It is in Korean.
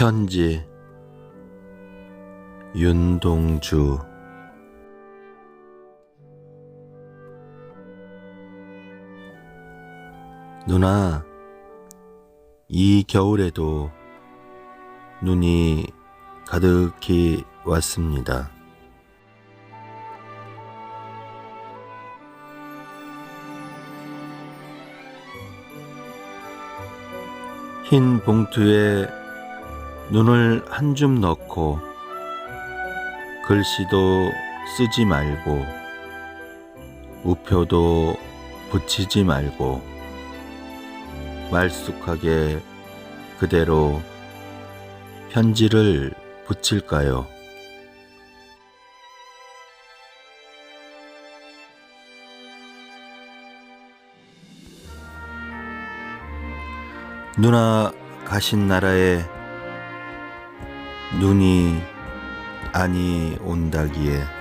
편지 윤동주 누나 이 겨울에도 눈이 가득히 왔습니다. 흰 봉투에 눈을 한 줌 넣고 글씨도 쓰지 말고 우표도 붙이지 말고 말쑥하게 그대로 편지를 붙일까요? 누나 가신 나라에 눈이 아니 온다기에